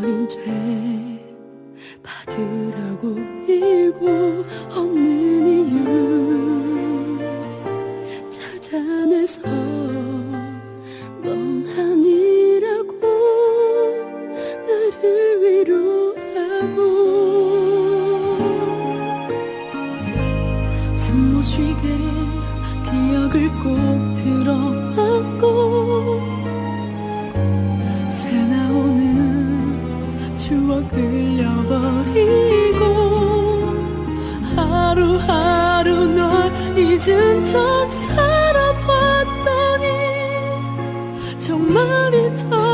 어린 죄 받으라고 빌고 없는 이유. 찾아내서 멍하니라고 나를 위로하고 숨 못 쉬게 기억을 꼭 들어안고 흘려버리고 하루하루 널 잊은 척 살아봤더니 정말이죠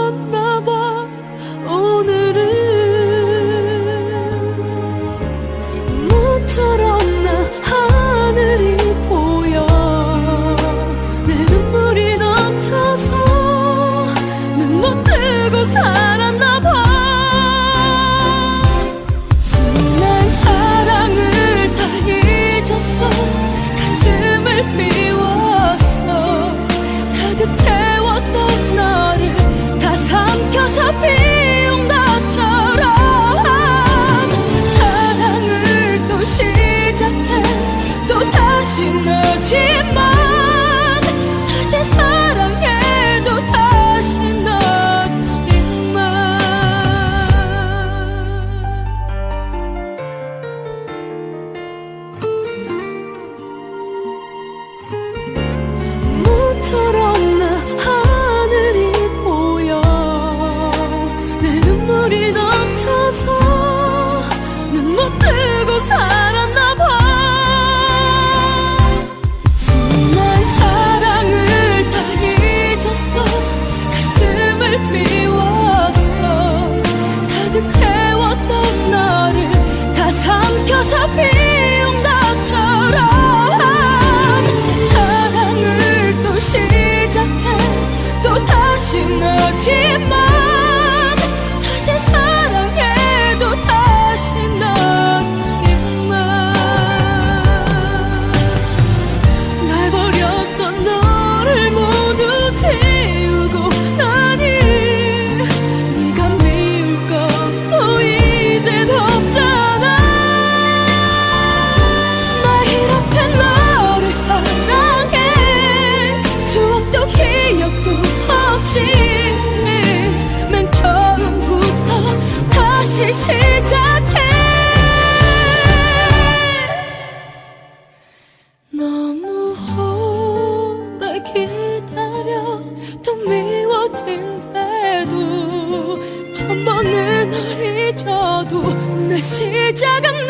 시작인데도 천 번은 널 잊어도 내 시작은